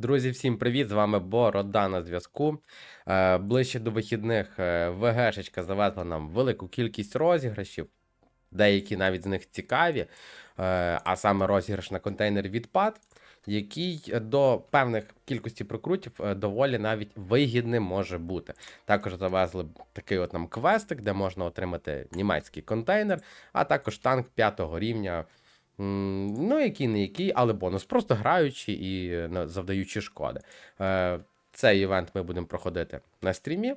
Друзі, всім привіт! З вами Борода на зв'язку. Е, ближче до вихідних е, ВГшечка завезла нам велику кількість розіграшів, деякі навіть з них цікаві, е, а саме розіграш на контейнер відпад, який до певних кількості прокрутів доволі навіть вигідним може бути. Також завезли такий от нам квестик, де можна отримати німецький контейнер, а також танк п'ятого рівня. Ну, який не який, але бонус, просто граючи і завдаючи шкоди. Е, Цей івент ми будемо проходити на стрімі,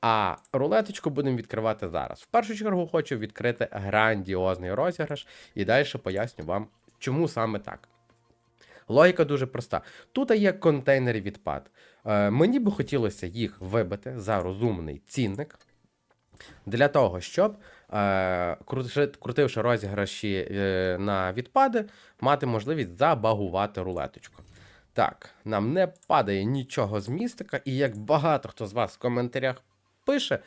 а рулеточку будемо відкривати зараз. В першу чергу хочу відкрити грандіозний розіграш і далі поясню вам, чому саме так. Логіка дуже проста. Тут є контейнери відпад. Е, мені би хотілося їх вибити за розумний цінник. Для того, щоб, крутивши розіграші е, на відпади, мати можливість забагувати рулеточку. Так, нам не падає нічого з містика, і як багато хто з вас в коментарях пише, е,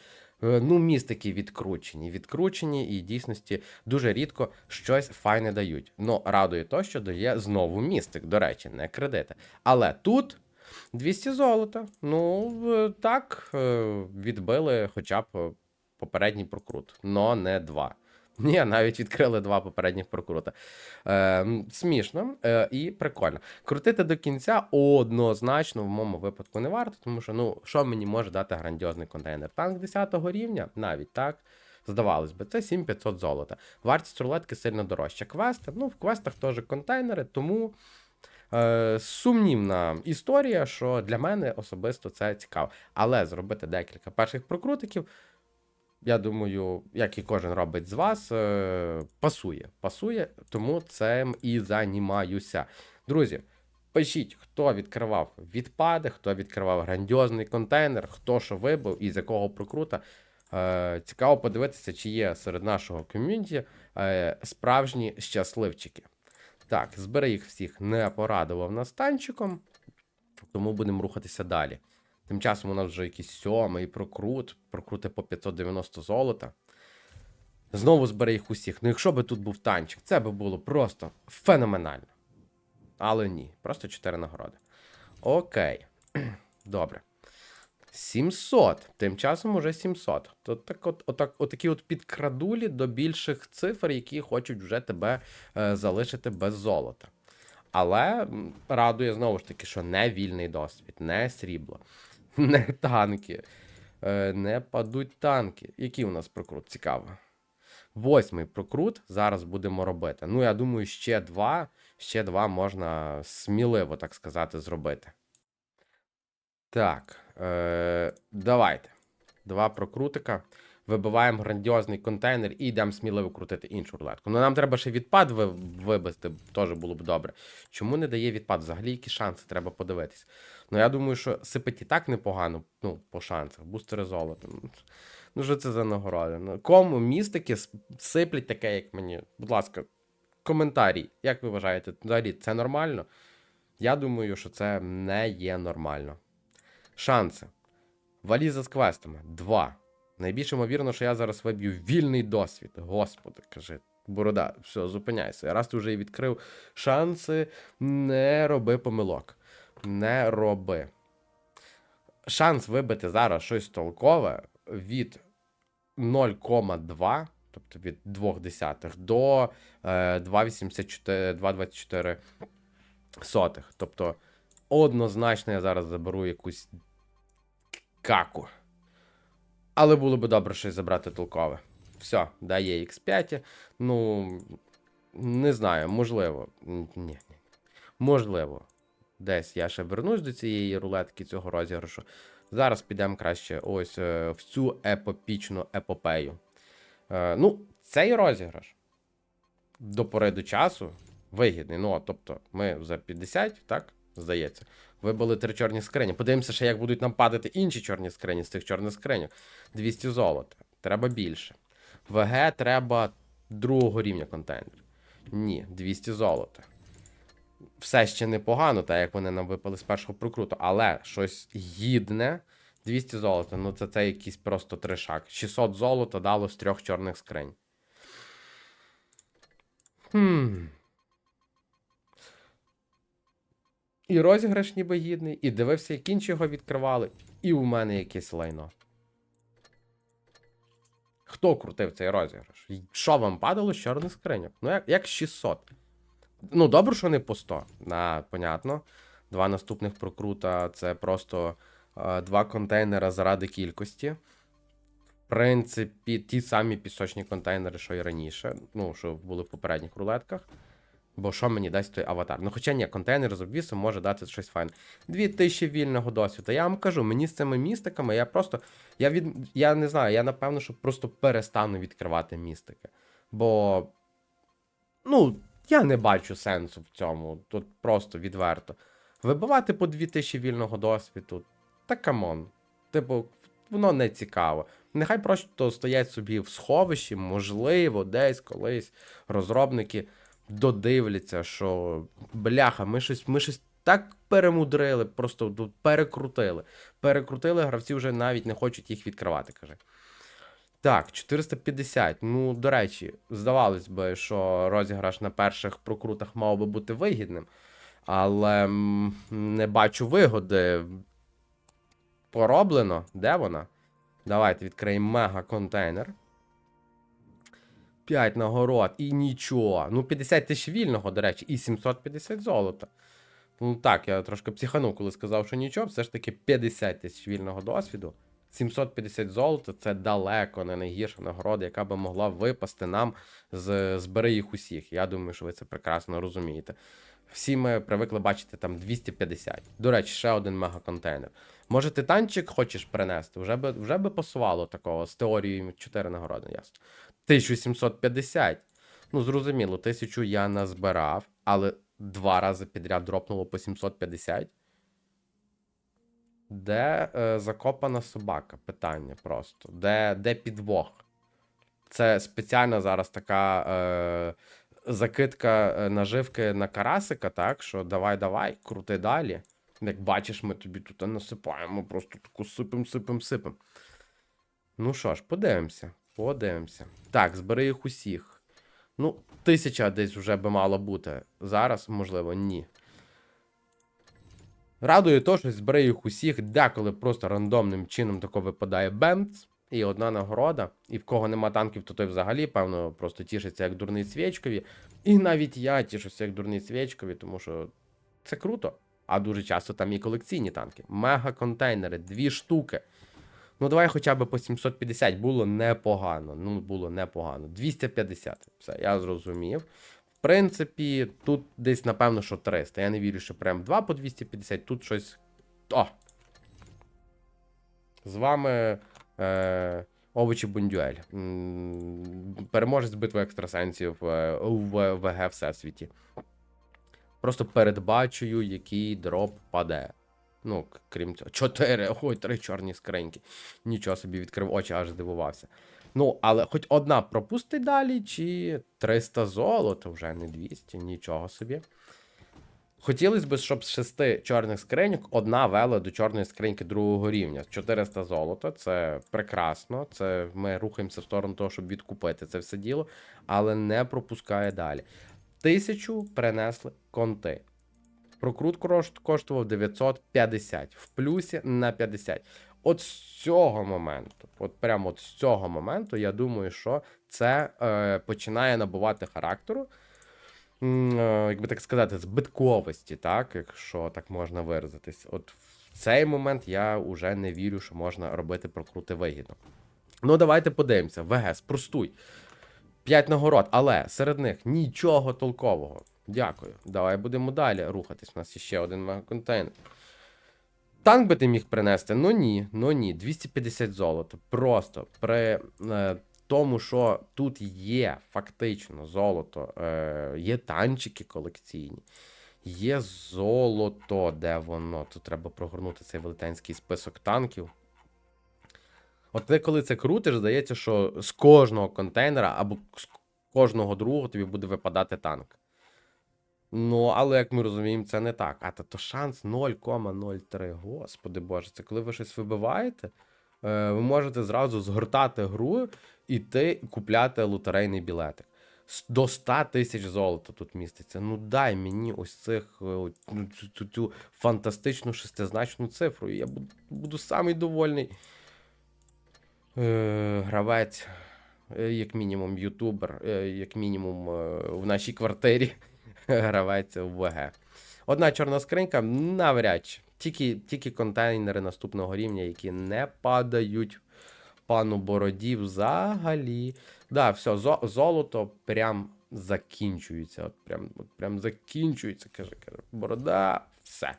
ну, містики відкручені, відкручені, і дійсності дуже рідко щось файне дають. Ну, радує то, що дає знову містик, до речі, не кредити. Але тут 200 золота. Ну, е, так, е, відбили хоча б е, попередній прокрут, но не два. Ні, навіть відкрили два попередніх прокрута. Е, смішно е, і прикольно. Крутити до кінця однозначно в моєму випадку не варто, тому що ну, що мені може дати грандіозний контейнер? Танк 10 рівня, навіть так. Здавалось би, це 7500 золота. Вартість рулетки сильно дорожча. Квести, ну, в квестах теж контейнери, тому е, сумнівна історія, що для мене особисто це цікаво. Але зробити декілька перших прокрутиків, я думаю, як і кожен робить з вас, е, пасує. Пасує, тому цим і займаюся. Друзі, пишіть, хто відкривав відпади, хто відкривав грандіозний контейнер, хто що вибив і з якого прокрута. Е, цікаво подивитися, чи є серед нашого ком'юніті е, справжні щасливчики. Так, збери їх всіх не порадував нас танчиком, тому будемо рухатися далі. Тим часом у нас вже якийсь сьомий прокрут, прокрути по 590 золота. Знову збере їх усіх. Ну, якщо би тут був танчик, це би було просто феноменально. Але ні, просто 4 нагороди. Окей. Добре. 700. Тим часом уже 700. То так от, отак, отакі от підкрадулі до більших цифр, які хочуть вже тебе е, залишити без золота. Але радує знову ж таки, що не вільний досвід, не срібло, не танки, е, не падуть танки. Який у нас прокрут? Цікаво. Восьмий прокрут зараз будемо робити. Ну, я думаю, ще два, ще два можна сміливо, так сказати, зробити. Так, е, давайте. Два прокрутика. Вибиваємо грандіозний контейнер і йдемо сміливо крутити іншу рулетку. Ну нам треба ще відпад вибити, теж було б добре. Чому не дає відпад? Взагалі які шанси, треба подивитись. Ну я думаю, що сипить і так непогано, ну, по шансах. Бустери золота. Ну, Ну, що це за нагорода? Ну, кому містики сиплять таке, як мені? Будь ласка, коментарі. Як ви вважаєте, взагалі це нормально? Я думаю, що це не є нормально. Шанси. Валіза з квестами. Два. Найбільш ймовірно, що я зараз виб'ю вільний досвід. Господи, каже, борода, все, зупиняйся. Раз ти вже і відкрив шанси, не роби помилок. Не роби. Шанс вибити зараз щось толкове від 0,2, тобто від 2 десятих до е, 2,84 2,24 сотих. Тобто, однозначно я зараз заберу якусь каку. Але було би добре щось забрати толкове. Все, дає X5. Ну, не знаю, можливо. Ні, ні. Можливо. Десь я ще вернусь до цієї рулетки цього розіграшу. Зараз підемо краще ось е, в цю епопічну епопею. Е, ну, цей розіграш до пори до часу вигідний. Ну, тобто, ми за 50, так, здається, вибили три чорні скрині. Подивимося, ще як будуть нам падати інші чорні скрині з цих чорних скриньок. 200 золота. Треба більше. ВГ треба другого рівня контейнер. Ні, 200 золота. Все ще непогано, так як вони нам випали з першого прокруту, але щось гідне. 200 золота, ну це, це якийсь просто тришак. 600 золота дало з трьох чорних скринь. Хм. І розіграш ніби гідний, і дивився, як інші його відкривали, і у мене якесь лайно. Хто крутив цей розіграш? Що вам падало з чорних скриньок? Ну, як, як 600. Ну, добре, що не по 100. На, понятно. Два наступних прокрута це просто е, два контейнера заради кількості. В принципі, ті самі пісочні контейнери, що і раніше. Ну, що були в попередніх рулетках. Бо що мені дасть той аватар? Ну, хоча ні, контейнер з обвісом може дати щось файне. Дві тисячі вільного досвіду. Я вам кажу, мені з цими містиками, я просто. Я від. Я не знаю, я напевно, що просто перестану відкривати містики. Бо. Ну, я не бачу сенсу в цьому. Тут просто відверто. Вибивати по 2000 вільного досвіду. Та камон. Типу, воно не цікаво. Нехай просто стоять собі в сховищі, можливо, десь колись розробники додивляться, що бляха, ми щось, ми щось так перемудрили, просто перекрутили. Перекрутили, гравці вже навіть не хочуть їх відкривати, каже. Так, 450. Ну, до речі, здавалось би, що розіграш на перших прокрутах мав би бути вигідним, але не бачу вигоди. Пороблено. Де вона? Давайте відкриємо мега контейнер. 5 нагород і нічого. Ну, 50 тисяч вільного, до речі, і 750 золота. Ну так, я трошки психанув, коли сказав, що нічого, все ж таки 50 тисяч вільного досвіду. 750 золота це далеко не найгірша нагорода, яка би могла випасти нам з збери їх усіх. Я думаю, що ви це прекрасно розумієте. Всі ми привикли бачити там 250. До речі, ще один мегаконтейнер. Може, титанчик хочеш принести? Вже би, вже би пасувало такого з теорією 4 нагороди, ясно. 1750. Ну, зрозуміло, 1000 я назбирав, але два рази підряд дропнуло по 750. Де е, закопана собака? Питання просто. Де, де підвох? Це спеціальна зараз така е, закидка е, наживки на карасика, так? Що давай, давай, крути далі. Як бачиш, ми тобі тут насипаємо, просто таку сипем, сипем, сипем. Ну що ж, подивимося. Подивимося. Так, збери їх усіх. Ну, тисяча десь вже би мало бути. Зараз, можливо, ні. Радує то, що збери їх усіх, деколи просто рандомним чином тако випадає бемц, і одна нагорода. І в кого нема танків, то той взагалі, певно, просто тішиться як дурний свічкові. І навіть я тішуся як дурний свічкові, тому що це круто. А дуже часто там і колекційні танки. Мега контейнери, дві штуки. Ну, давай хоча б по 750 було непогано. Ну, було непогано. 250. Все, я зрозумів. В принципі, тут десь, напевно, що 300. Я не вірю, що прям 2 по 250, тут щось. О! З вами. Е... Овочі Бундюель. Переможець битви екстрасенсів е, в ВГ Всесвіті. Просто передбачую, який дроп паде. Ну, крім цього. Чотири, ой, три чорні скриньки. Нічого собі відкрив очі, аж здивувався. Ну, але хоч одна пропустить далі, чи 300 золота, вже не 200, нічого собі. Хотілося б, щоб з шести чорних скриньок одна вела до чорної скриньки другого рівня. 400 золота, це прекрасно. Це ми рухаємося в сторону того, щоб відкупити це все діло, але не пропускає далі. Тисячу принесли конти. Прокрут коштував 950, в плюсі на 50. От з цього моменту, от прямо от з цього моменту, я думаю, що це е, починає набувати характеру, е, як так сказати, збитковості, так, якщо так можна виразитись. От в цей момент я вже не вірю, що можна робити прокрути вигідно. Ну, давайте подивимося. ВГ, спростуй. 5 нагород, але серед них нічого толкового. Дякую. Давай будемо далі рухатись. У нас ще один мегаконтейнер. Танк би ти міг принести? Ну ні, ну ні. 250 золота. Просто при е, тому, що тут є фактично золото, е, є танчики колекційні, є золото, де воно. Тут треба прогорнути цей велетенський список танків. От ти коли це крутиш, здається, що з кожного контейнера або з кожного другого тобі буде випадати танк. Ну, але як ми розуміємо, це не так. А то, шанс 0,03. Господи Боже, це коли ви щось вибиваєте, е, ви можете зразу згортати гру, і купляти лотерейний білетик. До 100 тисяч золота тут міститься. Ну дай мені ось цих е, ну, цю, цю, фантастичну шестизначну цифру. І я буду, буду самий довольний. Е, гравець, як мінімум, ютубер, як мінімум в нашій квартирі. Гравець в ВГ. Одна чорна скринька навряд чи. Тільки, тільки контейнери наступного рівня, які не падають пану Бороді взагалі. Да, все, зо- золото прям закінчується. От прям, от прям закінчується, каже, каже. Борода, все.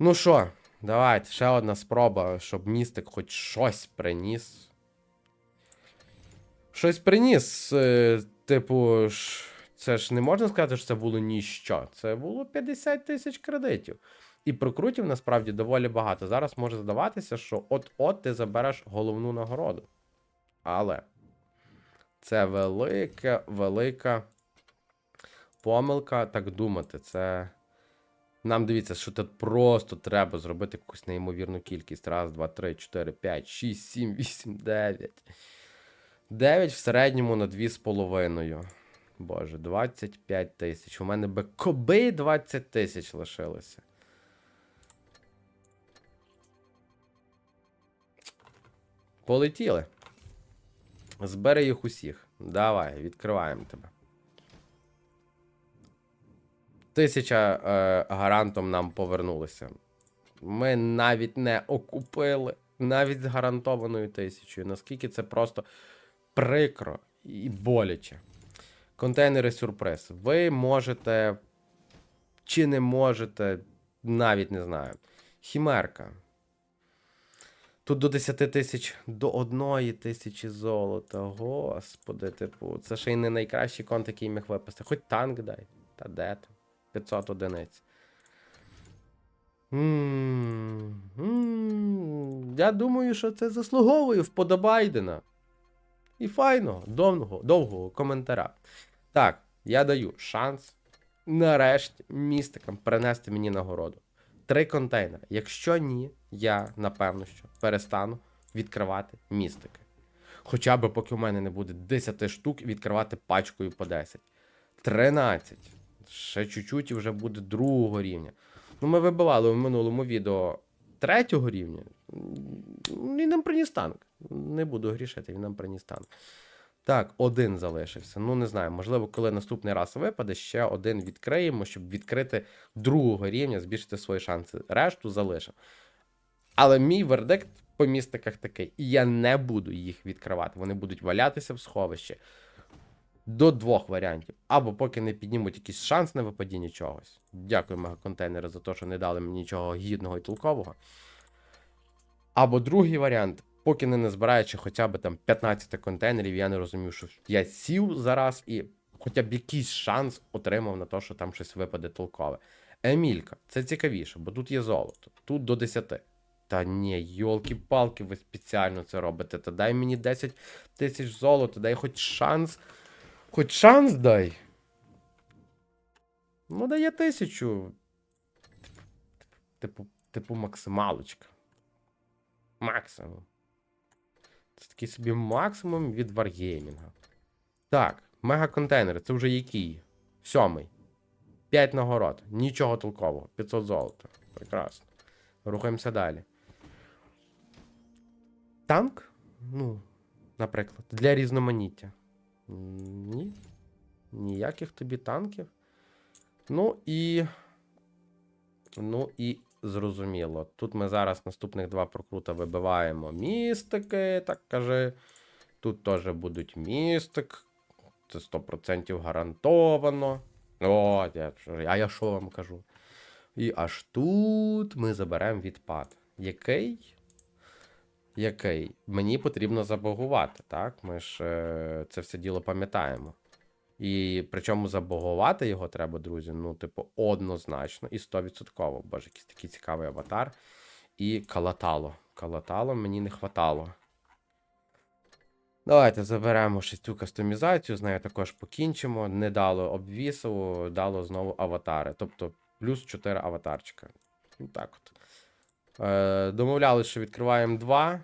Ну що, давайте, ще одна спроба, щоб містик хоч щось приніс. Щось приніс. е, Типу, ж, це ж не можна сказати, що це було ніщо. Це було 50 тисяч кредитів. І прокрутів насправді доволі багато. Зараз може здаватися, що от-от ти забереш головну нагороду. Але це велика, велика помилка так думати. Це. Нам дивіться, що тут просто треба зробити якусь неймовірну кількість. Раз, два, три, чотири, п'ять, шість, сім, вісім, дев'ять. Дев'ять в середньому на дві з половиною. Боже, 25 тисяч. У мене би коби 20 тисяч лишилося. Полетіли. Збери їх усіх. Давай, відкриваємо тебе. Тисяча е, гарантом нам повернулися. Ми навіть не окупили, навіть з гарантованою тисячою. Наскільки це просто прикро і боляче. Контейнери сюрприз. Ви можете чи не можете, навіть не знаю. Хімерка. Тут до 10 тисяч до 1 тисячі золота. Господи, типу, це ще й не найкращий конт, який міг випасти. Хоч танк дай. Та де там? 500 одиниць. Я думаю, що це заслуговує вподобайдена. І файного, довгого, довгого коментаря. Так, я даю шанс нарешті містикам принести мені нагороду. Три контейнери. Якщо ні, я напевно що перестану відкривати містики. Хоча б поки у мене не буде 10 штук, відкривати пачкою по 10. 13. Ще чуть-чуть і вже буде другого рівня. Ну, ми вибивали в минулому відео третього рівня. Він нам приніс танк. Не буду грішити, він нам приніс танк. Так, один залишився. Ну, не знаю, можливо, коли наступний раз випаде, ще один відкриємо, щоб відкрити другого рівня, збільшити свої шанси. Решту залишив. Але мій вердикт по містиках такий: я не буду їх відкривати. Вони будуть валятися в сховищі до двох варіантів. Або поки не піднімуть якийсь шанс на випадіння чогось. Дякую, мегаконтейнери, за те, що не дали мені нічого гідного і толкового. Або другий варіант, поки не назбираючи хоча б там 15 контейнерів, я не розумів, що я сів зараз і хоча б якийсь шанс отримав на те, що там щось випаде толкове. Емілька, це цікавіше, бо тут є золото, тут до 10. Та ні, йолки-палки, ви спеціально це робите. Та дай мені 10 тисяч золота, дай хоч шанс. Хоч шанс дай. Ну, дає тисячу. Типу, типу максималочка. Максимум. Це такий собі максимум від Wargaming. Так, мегаконтейнери, це вже який? Сьомий. 5 нагород. Нічого толкового. 500 золота. Прекрасно. Рухаємося далі. Танк? Ну, наприклад, для різноманіття. Ні. Ніяких тобі танків. Ну і. Ну і зрозуміло. Тут ми зараз наступних два прокрута вибиваємо містики, так каже. Тут теж будуть містик. Це 100% гарантовано. О, я, а я що вам кажу? І аж тут ми заберемо відпад. Який? Який? Мені потрібно забагувати, так? Ми ж е, це все діло пам'ятаємо. І причому забагувати його треба, друзі, ну, типу, однозначно і 100%. Боже, якийсь такий цікавий аватар. І калатало. Калатало мені не хватало. Давайте заберемо шестю кастомізацію, з нею також покінчимо. Не дало обвісу, дало знову аватари. Тобто плюс 4 аватарчика. Ну так от. Е, домовлялись, що відкриваємо 2.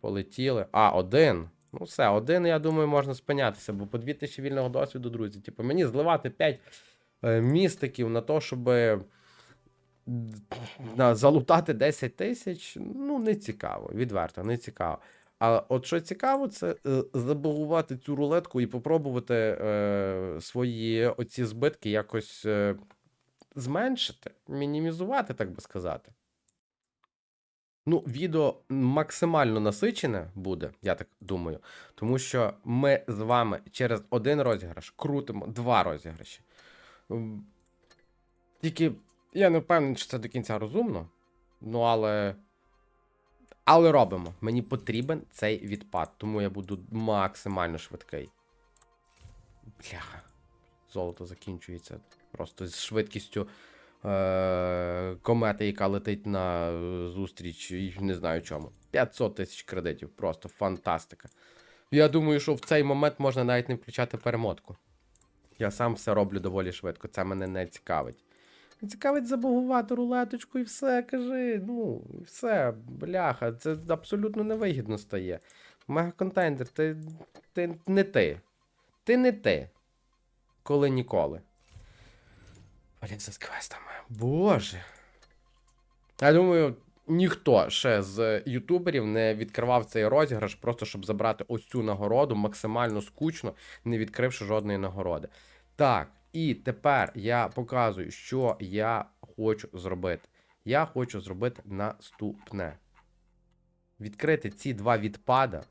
Полетіли. А, один. Ну, все, один, я думаю, можна спинятися, бо по 2000 вільного досвіду, друзі. Типу, мені зливати 5 е, містиків на те, щоб залутати 10 тисяч, ну, не цікаво, відверто, не цікаво. А от що цікаво, це е, забагувати цю рулетку і попробувати е, свої оці збитки якось е, зменшити, мінімізувати, так би сказати. Ну, відео максимально насичене буде, я так думаю, тому що ми з вами через один розіграш крутимо два розіграші. Тільки я не впевнений, чи це до кінця розумно. Ну, але. Але робимо. Мені потрібен цей відпад, тому я буду максимально швидкий. Бляха. Золото закінчується просто з швидкістю е- комети, яка летить на е, зустріч, не знаю чому. 500 тисяч кредитів. Просто фантастика. Я думаю, що в цей момент можна навіть не включати перемотку. Я сам все роблю доволі швидко, це мене не цікавить. Цікавить забагувати рулеточку і все, кажи. Ну, все, бляха, це абсолютно невигідно стає. Мегаконтейнер, ти, ти не ти. Ти не ти. Коли ніколи. Блін, це з квестами. Боже. Я думаю, ніхто ще з ютуберів не відкривав цей розіграш, просто щоб забрати ось цю нагороду максимально скучно, не відкривши жодної нагороди. Так, і тепер я показую, що я хочу зробити. Я хочу зробити наступне. Відкрити ці два відпада.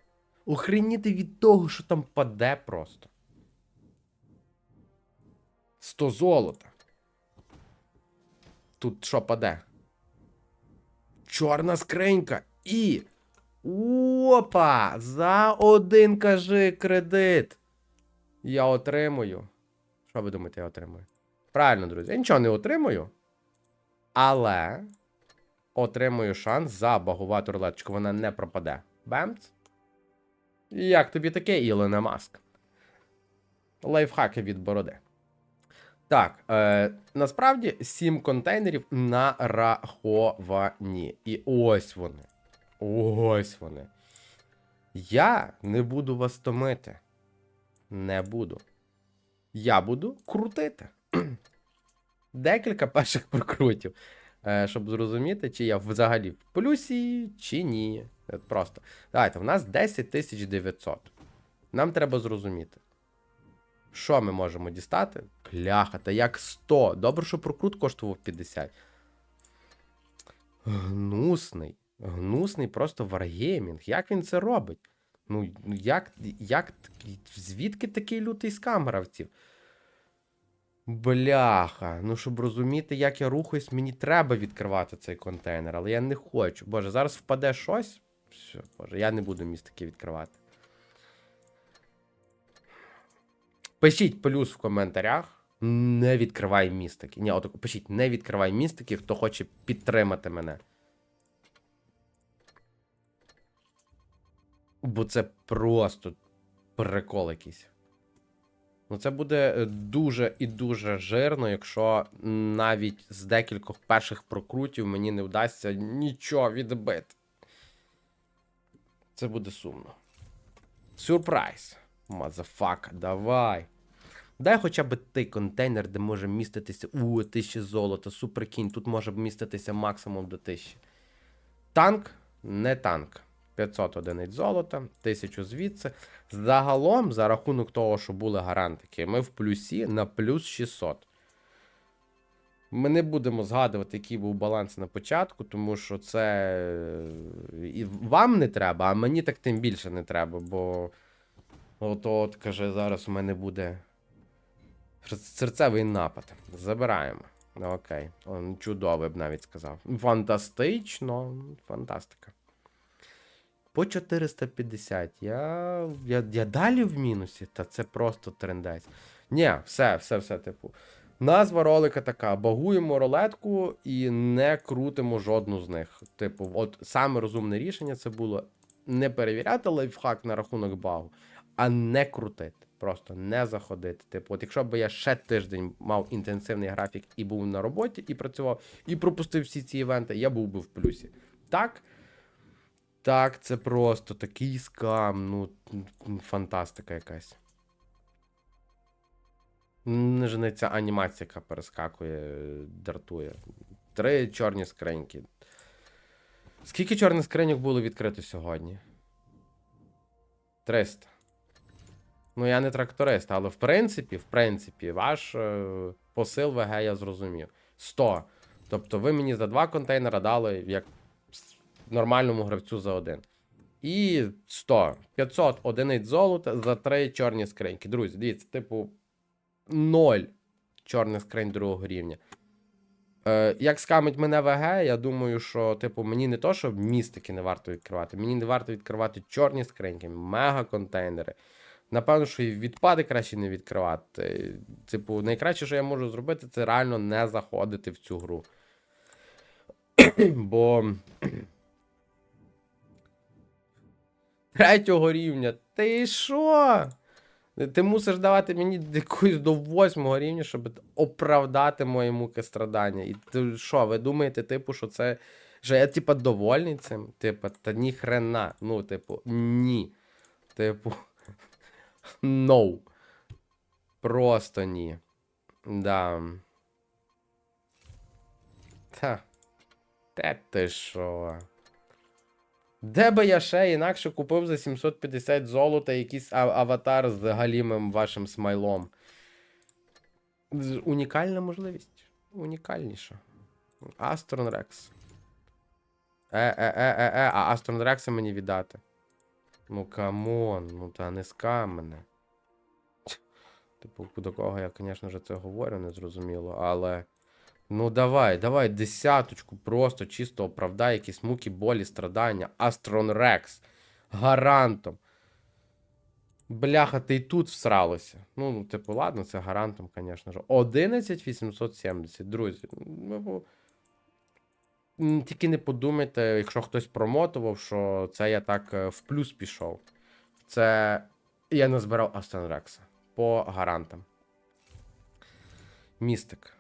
Охреніти від того, що там паде просто. 100 золота. Тут що паде? Чорна скринька і. Опа! За один кажи кредит. Я отримую. Що ви думаєте, я отримую? Правильно, друзі, я нічого не отримую. Але отримую шанс забагувати рулеточку. Вона не пропаде. Бемц. Як тобі таке, Ілона Маск? Лайфхаки від бороди. Так, е, насправді 7 контейнерів нараховані. І ось вони. Ось вони. Я не буду вас томити. Не буду. Я буду крутити. Декілька перших прокрутів. Е, щоб зрозуміти, чи я взагалі в плюсі, чи ні. Просто. Давайте, в нас 10 900. Нам треба зрозуміти. Що ми можемо дістати? Пляха, та як 100. Добре, що прокрут коштував 50. Гнусний. Гнусний просто варгеймінг. Як він це робить? Ну, як, як, звідки такий лютий скам гравців? Бляха, ну щоб розуміти, як я рухаюсь, мені треба відкривати цей контейнер, але я не хочу. Боже, зараз впаде щось. Все, боже, я не буду містики відкривати. Пишіть плюс в коментарях. Не відкривай містики. Ні, от пишіть, не відкривай містики, хто хоче підтримати мене. Бо це просто прикол якийсь. Ну, це буде е, дуже і дуже жирно, якщо навіть з декількох перших прокрутів мені не вдасться нічого відбити. Це буде сумно. Сюрприз. Мазафака, давай. Дай хоча б той контейнер, де може міститися у 1000 золота, суперкінь. Тут може міститися максимум до 1000. Танк не танк. 500 одиниць золота, 1000 звідси. Загалом, за рахунок того, що були гарантики, ми в плюсі на плюс 600. Ми не будемо згадувати, який був баланс на початку, тому що це е, і вам не треба, а мені так тим більше не треба, бо от, от каже, зараз у мене буде серцевий напад. Забираємо. Окей. Он чудовий б навіть сказав. Фантастично. Фантастика. По 450. Я, я, я далі в мінусі, та це просто трендець. Ні, все, все, все, типу. Назва ролика така: багуємо рулетку і не крутимо жодну з них. Типу, от саме розумне рішення це було не перевіряти лайфхак на рахунок багу, а не крутити. Просто не заходити. Типу, от якщо б я ще тиждень мав інтенсивний графік і був на роботі, і працював, і пропустив всі ці івенти, я був би в плюсі. Так. Так, це просто такий скам. Ну, фантастика якась. Не ця анімація, яка перескакує, дратує. Три чорні скриньки. Скільки чорних скриньок було відкрито сьогодні? 300. Ну, я не тракторист, але в принципі, в принципі, ваш е, посил ВГ я зрозумів. 100. Тобто ви мені за два контейнера дали як нормальному гравцю за один. І 100. 500 одиниць золота за три чорні скриньки. Друзі, дивіться, типу, 0 чорних скринь другого рівня. Е, як скамить мене ВГ, я думаю, що, типу, мені не то, що містики не варто відкривати, мені не варто відкривати чорні скриньки, мега-контейнери. Напевно, що і відпади краще не відкривати. Типу, найкраще, що я можу зробити, це реально не заходити в цю гру. Бо. Третього рівня. Ти що? Ти мусиш давати мені якусь до восьмого рівня, щоб оправдати мої муки страдання. І ти що, ви думаєте, типу, що це. Що я, типа, довольний цим? Типа, та ні хрена. Ну, типу, ні. Типу. No. Просто ні. Да. Та. Те ти що? Де би я ще інакше купив за 750 золота якийсь аватар з галімим вашим смайлом. Унікальна можливість. Унікальніша. Астрон Рекс. Е-е-е-е-е, а Астрон Рекса мені віддати. Ну камон, ну та не скам мене. Типу, до кого я, звісно ж, це говорю, не зрозуміло, але. Ну давай, давай, десяточку, просто чисто оправдай якісь муки, болі, страдання. Астрон Рекс. Гарантом. Бляха, ти й тут всралося. Ну, ну, типу, ладно, це гарантом, звісно ж. 11870, друзі. Ну, тільки не подумайте, якщо хтось промотував, що це я так е, в плюс пішов. Це я не збирав Астрон Рекса по гарантам. Містик.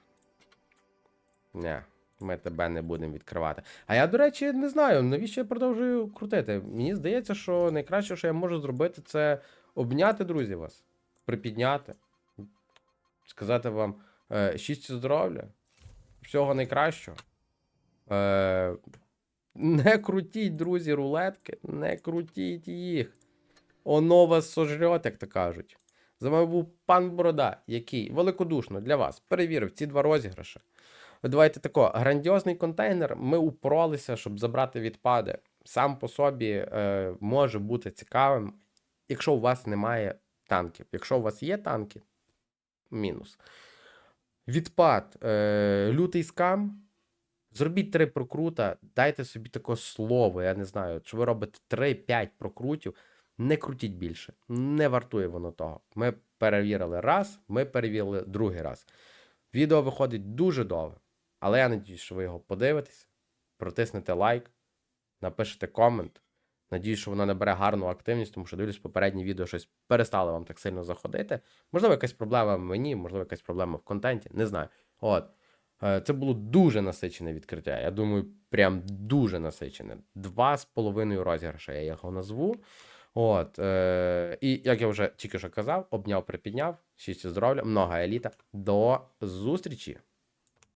Не, ми тебе не будемо відкривати. А я, до речі, не знаю, навіщо я продовжую крутити. Мені здається, що найкраще, що я можу зробити, це обняти друзі вас, припідняти, сказати вам е, щастя здоров'я, всього найкращого. Е, не крутіть, друзі, рулетки, не крутіть їх. Оно вас сожрет, як то кажуть. За вами був пан Борода, який великодушно для вас перевірив ці два розіграші. Давайте тако, грандіозний контейнер. Ми упоролися, щоб забрати відпади. Сам по собі е, може бути цікавим, якщо у вас немає танків. Якщо у вас є танки, мінус. Відпад, е, лютий скам. Зробіть три прокрута, дайте собі таке слово, я не знаю, що ви робите 3-5 прокрутів, не крутіть більше. Не вартує воно того. Ми перевірили раз, ми перевірили другий раз. Відео виходить дуже довго, але я надіюсь, що ви його подивитесь, протиснете лайк, напишете комент. Надіюсь, що воно набере гарну активність, тому що дивлюсь, попереднє відео щось перестало вам так сильно заходити. Можливо, якась проблема в мені, можливо, якась проблема в контенті, не знаю. От. Е, Це було дуже насичене відкриття. Я думаю, прям дуже насичене. Два з половиною розіграша я його назву. От, е, і як я вже тільки що казав, обняв, припідняв, щастя здоров'я, много еліта. До зустрічі!